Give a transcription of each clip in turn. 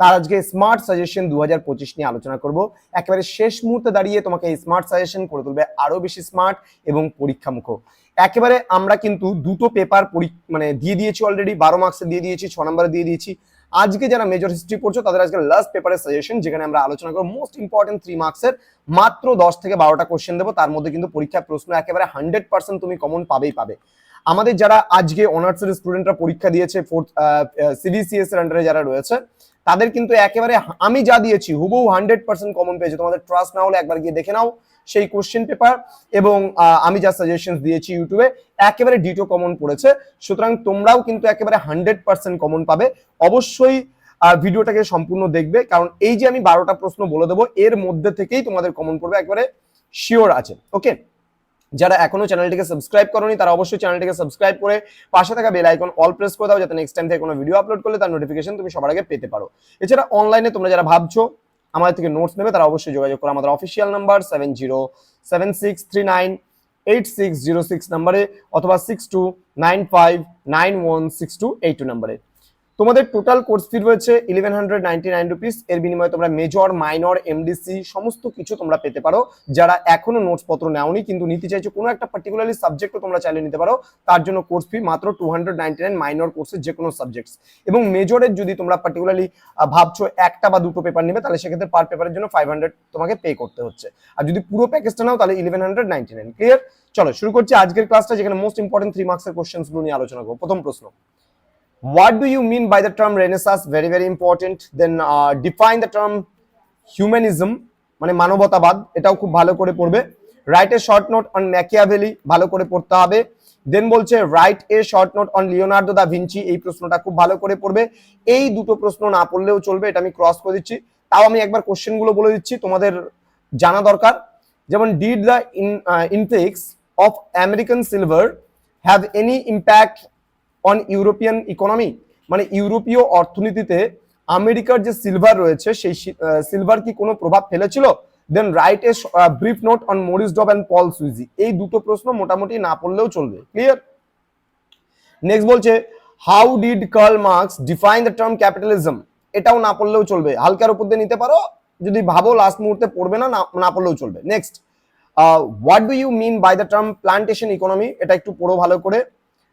তার আজকে smart suggestion দু হাজার পঁচিশ নিয়ে আলোচনা করব। একেবারে শেষ মুহূর্তে দাঁড়িয়ে তোমাকে এই স্মার্ট সাজেশন করে তুলবে আরও বেশি স্মার্ট এবং পরীক্ষামুখ। একেবারে আমরা কিন্তু দুটো পেপার মানে দিয়ে দিয়েছি অলরেডি বারো মার্কসে দিয়ে দিয়েছি, ছ নম্বরে দিয়ে দিয়েছি। আজকে যারা মেজর হিস্ট্রি পড়ছো, তাদের আজকে লাস্ট পেপারের সাজেশন যেখানে আমরা আলোচনা করব মোস্ট ইম্পর্টেন্ট থ্রি মার্কসের মাত্র দশ থেকে বারোটা কোশ্চেন দেবো, তার মধ্যে কিন্তু পরীক্ষার প্রশ্ন একেবারে হান্ড্রেড পার্সেন্ট তুমি কমন পাবেই পাবে। আমাদের যারা আজকে অনার্সের স্টুডেন্টরা পরীক্ষা দিয়েছে ফোর্থ সিবিসিএস এর আন্ডারে যারা রয়েছে তাদের কিন্তু একেবারে আমি যা দিয়েছি, হুবহু হান্ড্রেড পার্সেন্ট কমন পেয়েছে। তোমাদের ট্রাস্ট না হলে একবার গিয়ে দেখে নাও সেই কোশ্চেন পেপার এবং আমি যা সাজেশন দিয়েছি ইউটিউবে একেবারে ডিটো কমন পড়েছে। সুতরাং তোমরাও কিন্তু একেবারে হান্ড্রেড পার্সেন্ট কমন পাবে। অবশ্যই ভিডিওটাকে সম্পূর্ণ দেখবে, কারণ এই যে আমি বারোটা প্রশ্ন বলে দেবো, এর মধ্যে থেকেই তোমাদের কমন পড়বে, একেবারে শিওর আছে। ওকে যারা এখনও চ্যানেলটিকে সাবস্ক্রাইব করনি, তারা অবশ্যই চ্যানেলটিকে সাবস্ক্রাইব করে পাশে থাকা বেল আইকন অল প্রেস করে দাও, যাতে নেক্সট টাইম থেকে কোনো ভিডিও আপলোড করলে তার নোটিফিকেশন তুমি সবার আগে পেতে পারো। এছাড়া অনলাইনে তোমরা যারা ভাবছ আমাদের থেকে নোটস নেবে, তারা অবশ্যই যোগাযোগ করো আমাদের official number seven zero seven six three nine eight six zero six নাম্বারে অথবা six two nine five nine one six two eight two নাম্বারে তোমাদের টোটাল কোর্স ফি রয়েছে eleven hundred ninety nine rupees এর বিনিময়ে তোমরা মেজর মাইনর এমডিসি সমস্ত কিছু তোমরা পেতে পারো। যারা এখনও নোটস পত্র নেওনি, কিন্তু নিতে চাইছো কোনো একটা পার্টিকুলারলি সাবজেক্টও তোমরা চাইলে নিতে পারো। তার জন্য কোর্স ফি মাত্র two hundred ninety nine minor কোর্সের যে কোনো সাবজেক্টস এবং মেজরের যদি তোমরা পার্টিকুলারলি ভাবছ একটা বা দুটো পেপার নেবে, তাহলে সেক্ষেত্রে পার পেপারের জন্য ফাইভ হান্ড্রেড তোমাকে পে করতে হচ্ছে। আর যদি পুরো প্যাকেজটা নাও, তাহলে eleven hundred ninety nine clear চলো, শুরু করছি আজকের ক্লাসটা যেখানে মোস্ট ইম্পর্টেন্ট থ্রি মার্কসের কোশ্চেন্সগুলো নিয়ে আলোচনা করব। প্রথম প্রশ্ন what do you mean by the term renaissance? Very very important. Then uh, define the term humanism মানে মানবতাবাদ এটাও খুব ভালো করে পড়বে। Write a short note on Machiavelli ভালো করে পড়তে হবে। দেন বলছে write a short note on Leonardo da Vinci এই প্রশ্নটা খুব ভালো করে পড়বে। এই দুটো প্রশ্ন না পড়লেও চলবে এটা আমি ক্রস করে দিচ্ছি। তাও আমি একবার কোশ্চেনগুলো বলে দিচ্ছি তোমাদের জানা দরকার। যেমন did the influx of American silver have any impact on European economy মানে ইউরোপীয় অর্থনীতিতে আমেরিকার যে সিলভার রয়েছে, সেই সিলভার কি কোনো প্রভাব ফেলেছিল? Then write a brief note on Maurice Dobb and Paul Sweezy এই দুটো প্রশ্ন মোটামুটি না পড়লেও চলবে। ক্লিয়ার নেক্সট বলছে how did Karl Marx define the term capitalism এটাও না পড়লেও চলবে। হালকার উপর দিয়ে নিতে পারো। যদি ভাবো লাস্ট মুহূর্তে পড়বে না, না- পড়লেও চলবে। Next what do you mean by the term plantation economy এটা একটু পড়ো ভালো করে।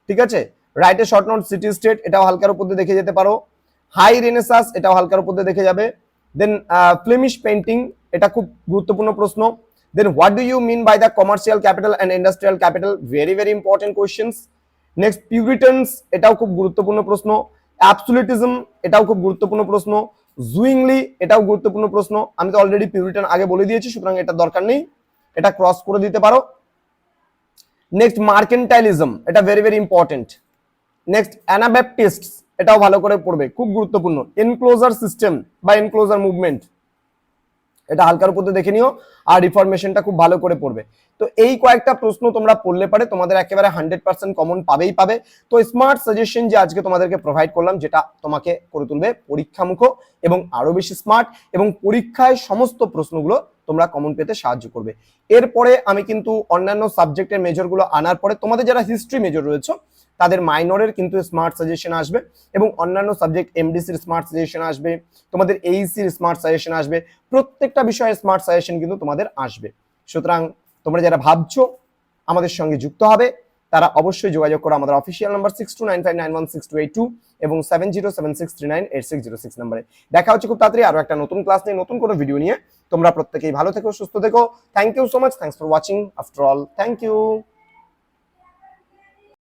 ঠিক আছে? Write short note city state এটাও হালকার উপর দিয়ে দেখে যেতে পারো। হাই রেনেসাস এটাও হালকার উপর দিয়ে দেখে যাবে। দেন ফ্লেমিশ পেন্টিং এটা খুব গুরুত্বপূর্ণ প্রশ্ন। Then what do you mean by the commercial capital and industrial capital very very important questions next puritans এটাও খুব গুরুত্বপূর্ণ প্রশ্ন। অ্যাবসুলিটিজম এটাও খুব গুরুত্বপূর্ণ প্রশ্ন। জুইংলি এটাও গুরুত্বপূর্ণ প্রশ্ন। আমি তো অলরেডি পিউরিটান আগে বলে দিয়েছি, সুতরাং এটা দরকার নেই। এটা ক্রস করে দিতে পারো। নেক্সট মার্কেন্টাইলিজম এটা very very important next anabaptist এটাও ভালো করে পড়বে, খুব গুরুত্বপূর্ণ। এনক্লোজার সিস্টেম বা এনক্লোজার মুভমেন্ট এটা হালকার উপর দেখে নিও, আর রিফরমেশনটা খুব ভালো করে পড়বে। তো এই কয়েকটা প্রশ্ন তোমরা পড়লে পারে, তোমাদের একেবারে হান্ড্রেড পার্সেন্ট কমন পাবেই পাবে। তো স্মার্ট সাজেশন যে আজকে তোমাদেরকে প্রোভাইড করলাম, যেটা তোমাকে করে তুলবে পরীক্ষামুখ এবং আরও বেশি স্মার্ট এবং পরীক্ষায় সমস্ত প্রশ্নগুলো তোমরা কমন পেতে সাহায্য করবে। এরপরে আমি কিন্তু অন্যান্য সাবজেক্টের মেজরগুলো আনার পরে তোমাদের যারা হিস্ট্রি মেজর রয়েছে, তাদের মাইনরের কিন্তু স্মার্ট সাজেশন আসবে এবং অন্যান্য সাবজেক্ট এমডিসির স্মার্ট সাজেশন আসবে, তোমাদের এইসির স্মার্ট সাজেশন আসবে, প্রত্যেকটা বিষয়ে স্মার্ট সাজেশন কিন্তু তোমাদের আসবে। সুতরাং তোমরা যারা ভাবছ, আমাদের সঙ্গে যুক্ত হবে। তারা অবশ্যই যোগাযোগ করো আমাদের official number six two nine five nine one six two eight two এবং seven zero seven six three nine eight six zero six নাম্বারে। দেখা হচ্ছে খুব তাড়াতাড়ি আরও একটা নতুন ক্লাস নিয়ে, নতুন কোনো ভিডিও নিয়ে। তোমরা প্রত্যেকেই ভালো থেকো, সুস্থ থেকো। Thank you so much thanks for watching after all thank you